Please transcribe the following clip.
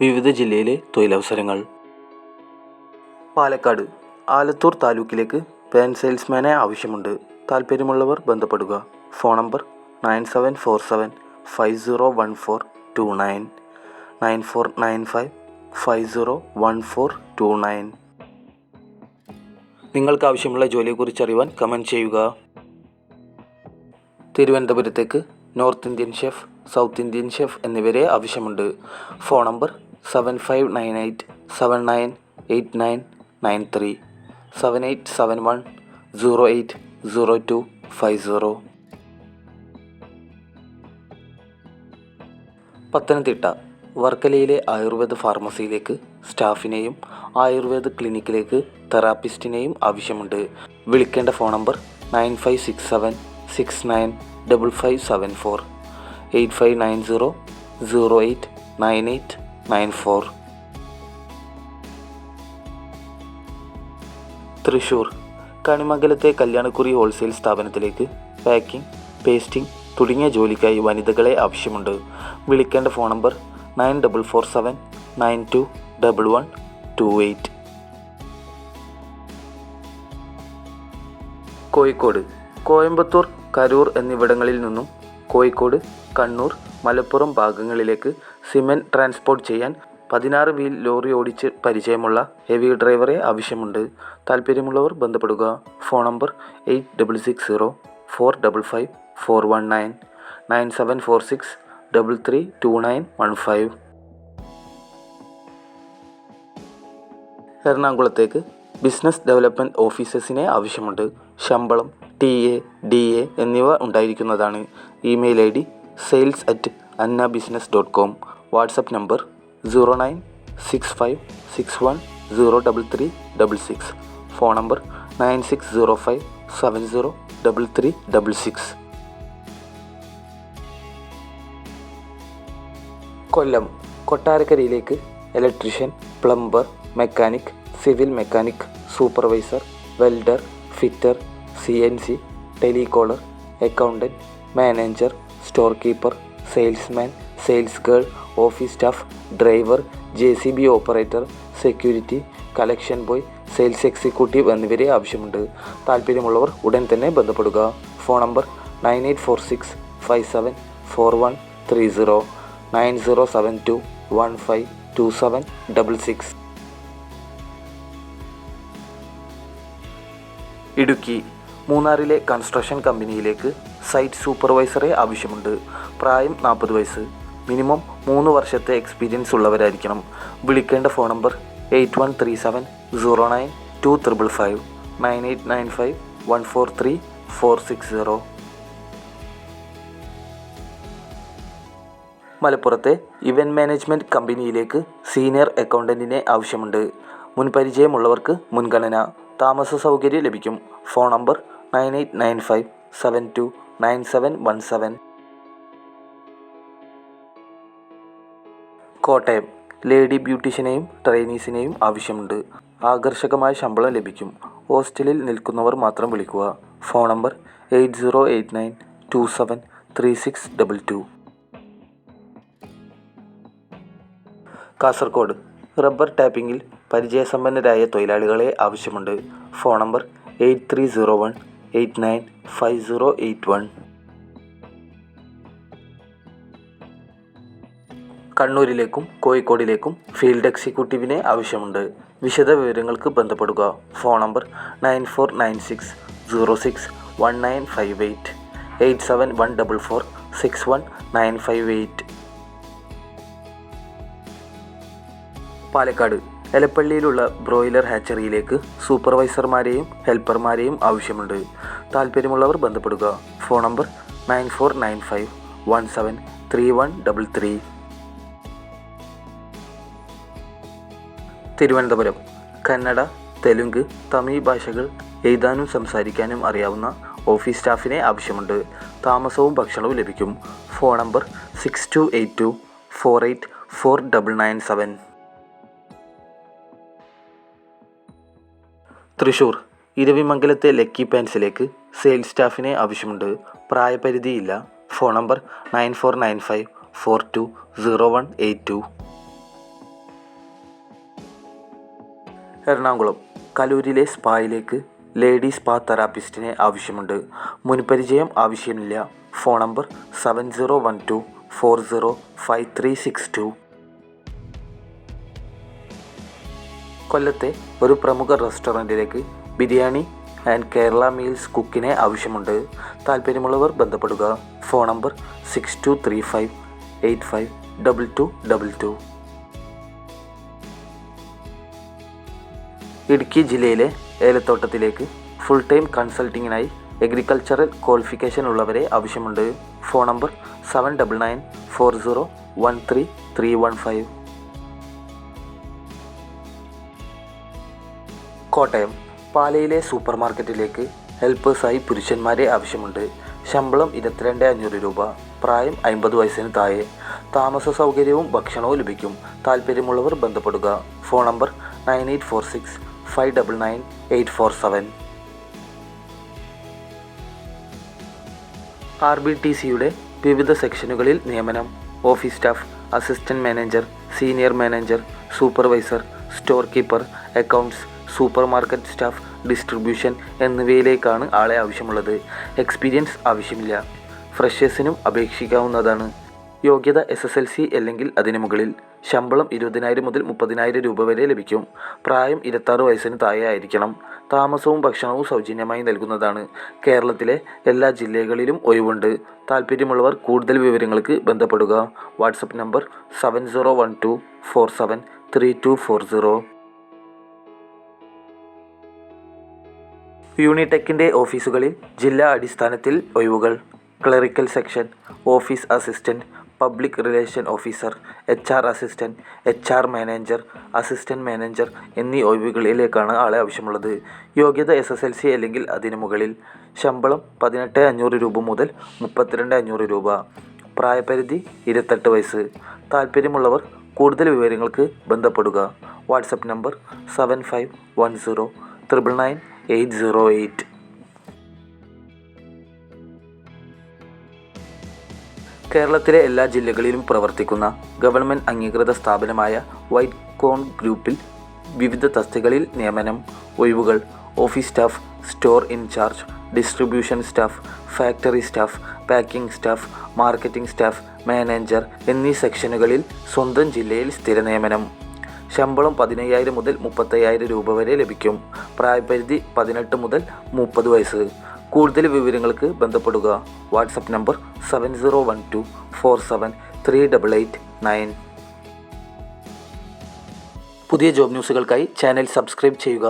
വിവിധ ജില്ലയിലെ തൊഴിലവസരങ്ങൾ. പാലക്കാട് ആലത്തൂർ താലൂക്കിലേക്ക് പാൻ സെയിൽസ്മാനെ ആവശ്യമുണ്ട്. താല്പര്യമുള്ളവർ ബന്ധപ്പെടുക. Phone number nine seven four seven five zero one four two nine. Nine four nine five five zero one four two nine. നിങ്ങൾക്ക് ആവശ്യമുള്ള ജോലിയെക്കുറിച്ച് അറിയുവാൻ കമന്റ് ചെയ്യുക. തിരുവനന്തപുരത്തേക്ക് north Indian chef south Indian chef എന്നിവരെ ആവശ്യമുണ്ട്. Phone number seven five nine eight seven nine eight nine nine three seven eight seven one zero eight zero two five zero Pathanamthitta വർക്കലയിലെ Ayurveda ഫാർമസിയിലേക്ക് സ്റ്റാഫിനെയും ആയുർവേദ ക്ലിനിക്കിലേക്ക് തെറാപ്പിസ്റ്റിനെയും ആവശ്യമുണ്ട്. വിളിക്കേണ്ട phone number nine five six seven six nine double five seven four eight five nine zero zero eight nine eight. Nine four. Thrissur. കണിമംഗലത്തെ കല്യാണക്കുറി wholesale സ്ഥാപനത്തിലേക്ക് packing pasting തുടങ്ങിയ ജോലിക്കായി വനിതകളെ ആവശ്യമുണ്ട്. വിളിക്കേണ്ട phone number nine double four seven nine two double one two eight. Kozhikode. Coimbatore Karur എന്നിവിടങ്ങളിൽ നിന്നും കോഴിക്കോട് കണ്ണൂർ മലപ്പുറം ഭാഗങ്ങളിലേക്ക് സിമെന്റ് ട്രാൻസ്പോർട്ട് ചെയ്യാൻ പതിനാറ് വീൽ ലോറി ഓടിച്ച് പരിചയമുള്ള ഹെവി ഡ്രൈവറെ ആവശ്യമുണ്ട്. താല്പര്യമുള്ളവർ ബന്ധപ്പെടുക. Phone number eight double six zero four double five four one nine nine seven four six double three two nine one five. എറണാകുളത്തേക്ക് ബിസിനസ് ഡെവലപ്മെന്റ് ഓഫീസേഴ്സിനെ ആവശ്യമുണ്ട്. ശമ്പളം ടി എ ഡി എ എന്നിവ ഉണ്ടായിരിക്കുന്നതാണ്. Email I D sales at Anna business dot com. WhatsApp number zero nine six five six one zero double three double six. Phone number nine six zero five seven zero double three double six. Kollam കൊട്ടാരക്കരയിലേക്ക് electrician plumber mechanic civil mechanic supervisor welder fitter C N C telecaller accountant manager store keeper salesman sales girl office staff driver J C B operator security collection boy sales executive എന്നിവരെ ആവശ്യമുണ്ട്. താല്പര്യമുള്ളവർ ഉടൻ തന്നെ ബന്ധപ്പെടുക. Phone number nine eight four six five seven four one three zero nine zero seven two one five two seven double six. Idukki മൂന്നാറിലെ construction കമ്പനിയിലേക്ക് site സൂപ്പർവൈസറെ ആവശ്യമുണ്ട്. പ്രായം നാൽപ്പത് വയസ്സ്. മിനിമം മൂന്ന് വർഷത്തെ എക്സ്പീരിയൻസ് ഉള്ളവരായിരിക്കണം. വിളിക്കേണ്ട phone number eight one three seven zero nine two triple five nine eight nine five one four three four six zero മലപ്പുറത്തെ ഇവന്റ് മാനേജ്മെന്റ് കമ്പനിയിലേക്ക് സീനിയർ അക്കൗണ്ടന്റിനെ ആവശ്യമുണ്ട്. മുൻപരിചയമുള്ളവർക്ക് മുൻഗണന. താമസ സൗകര്യം ലഭിക്കും. Phone number nine eight nine five seven two nine seven one seven Kottayam lady ബ്യൂട്ടീഷ്യനെയും ട്രെയിനീസിനെയും ആവശ്യമുണ്ട്. ആകർഷകമായ ശമ്പളം ലഭിക്കും. ഹോസ്റ്റലിൽ നിൽക്കുന്നവർ മാത്രം വിളിക്കുക. Phone number eight zero eight nine two seven three six double two. Kasaragod. Rubber ടാപ്പിങ്ങിൽ പരിചയസമ്പന്നരായ തൊഴിലാളികളെ ആവശ്യമുണ്ട്. Phone number eight three zero one eight nine five zero eight one. കണ്ണൂരിലേക്കും കോഴിക്കോടിലേക്കും ഫീൽഡ് എക്സിക്യൂട്ടീവിനെ ആവശ്യമുണ്ട്. വിശദ വിവരങ്ങൾക്ക് ബന്ധപ്പെടുക. Phone number nine four nine six zero six one nine five eight eight seven one double four six one nine five eight Palakkad എലപ്പള്ളിയിലുള്ള broiler ഹാച്ചറിയിലേക്ക് സൂപ്പർവൈസർമാരെയും ഹെൽപ്പർമാരെയും ആവശ്യമുണ്ട്. താല്പര്യമുള്ളവർ ബന്ധപ്പെടുക. Phone number nine four nine five one seven three one double three Thiruvananthapuram. Kannada Telugu Tamil ഭാഷകൾ എഴുതാനും സംസാരിക്കാനും അറിയാവുന്ന ഓഫീസ് സ്റ്റാഫിനെ ആവശ്യമുണ്ട്. താമസവും ഭക്ഷണവും ലഭിക്കും. Phone number six two eight two four eight four double nine seven Thrissur. ഇരവിമംഗലത്തെ lucky പാൻസിലേക്ക് സെയിൽസ് സ്റ്റാഫിനെ ആവശ്യമുണ്ട്. പ്രായപരിധിയില്ല. Phone number nine four nine five four two zero one eight two. Ernakulam കലൂരിലെ സ്പായിലേക്ക് ലേഡി സ്പാ തെറാപ്പിസ്റ്റിനെ ആവശ്യമുണ്ട്. മുൻപരിചയം ആവശ്യമില്ല. Phone number seven zero one two four zero five three six two. കൊല്ലത്തെ ഒരു പ്രമുഖ റെസ്റ്റോറന്റിലേക്ക് ബിരിയാണി ആൻഡ് കേരള മീൽസ് കുക്കിനെ ആവശ്യമുണ്ട്. താല്പര്യമുള്ളവർ ബന്ധപ്പെടുക. Phone number six two three five eight five double two double two. Idukki ജില്ലയിലെ ഏലത്തോട്ടത്തിലേക്ക് ഫുൾ ടൈം കൺസൾട്ടിങ്ങിനായി എഗ്രികൾച്ചറൽ ക്വാളിഫിക്കേഷൻ ഉള്ളവരെ ആവശ്യമുണ്ട്. Phone number seven double nine four zero one three three one five Kottayam പാലയിലെ super മാർക്കറ്റിലേക്ക് ഹെൽപ്പേഴ്സായി പുരുഷന്മാരെ ആവശ്യമുണ്ട്. ശമ്പളം ഇരുപത്തിരണ്ട് അഞ്ഞൂറ് രൂപ. പ്രായം അമ്പത് വയസ്സിന് താഴെ. താമസ സൗകര്യവും ഭക്ഷണവും ലഭിക്കും. താല്പര്യമുള്ളവർ ബന്ധപ്പെടുക. Phone number nine eight four six five double nine eight four seven R B T സിയുടെ വിവിധ സെക്ഷനുകളിൽ നിയമനം. Office staff assistant manager senior manager supervisor store keeper accounts supermarket staff distribution എന്നിവയിലേക്കാണ് ആളെ ആവശ്യമുള്ളത്. എക്സ്പീരിയൻസ് ആവശ്യമില്ല. ഫ്രഷേഴ്സിനും അപേക്ഷിക്കാവുന്നതാണ്. യോഗ്യത എസ് എസ് എൽ സി അല്ലെങ്കിൽ അതിനു മുകളിൽ ശമ്പളം ഇരുപതിനായിരം മുതൽ മുപ്പതിനായിരം രൂപ വരെ ലഭിക്കും. പ്രായം ഇരുപത്താറ് വയസ്സിന് താഴെ ആയിരിക്കണം താമസവും ഭക്ഷണവും സൗജന്യമായി നൽകുന്നതാണ്. കേരളത്തിലെ എല്ലാ ജില്ലകളിലും ഒഴിവുണ്ട്. താല്പര്യമുള്ളവർ കൂടുതൽ വിവരങ്ങൾക്ക് ബന്ധപ്പെടുക. WhatsApp number seven zero one two four seven three two four zero. യൂണിടെക്കിന്റെ ഓഫീസുകളിൽ ജില്ലാ അടിസ്ഥാനത്തിൽ ഒഴിവുകൾ. Clerical section office assistant public relation officer H R assistant H R manager assistant manager എന്നീ ഒഴിവുകളിലേക്കാണ് ആളെ ആവശ്യമുള്ളത്. യോഗ്യത എസ് എസ് എൽ സി അല്ലെങ്കിൽ അതിനു മുകളിൽ ശമ്പളം പതിനെട്ട് അഞ്ഞൂറ് രൂപ മുതൽ മുപ്പത്തിരണ്ട് അഞ്ഞൂറ് രൂപ. പ്രായപരിധി ഇരുപത്തെട്ട് വയസ്സ്. താല്പര്യമുള്ളവർ കൂടുതൽ വിവരങ്ങൾക്ക് ബന്ധപ്പെടുക. WhatsApp number seven five one zero triple nine eight zero eight കേരളത്തിലെ എല്ലാ ജില്ലകളിലും പ്രവർത്തിക്കുന്ന ഗവൺമെന്റ് അംഗീകൃത സ്ഥാപനമായ വൈറ്റ് കോൺ ഗ്രൂപ്പിൽ വിവിധ തസ്തികളിൽ നിയമനം ഒഴിവുകൾ office staff store incharge distribution staff factory staff packing staff marketing staff manager എന്നീ സെക്ഷനുകളിൽ സ്വന്തം ജില്ലയിൽ സ്ഥിര നിയമനം. ശമ്പളം പതിനയ്യായിരം മുതൽ മുപ്പത്തയ്യായിരം രൂപ വരെ ലഭിക്കും. പ്രായപരിധി പതിനെട്ട് മുതൽ മുപ്പത് വയസ്സ്. കൂടുതൽ വിവരങ്ങൾക്ക് ബന്ധപ്പെടുക. WhatsApp number seven zero one two four seven three double eight nine പുതിയ ജോബ് ന്യൂസുകൾക്കായി ചാനൽ സബ്സ്ക്രൈബ് ചെയ്യുക.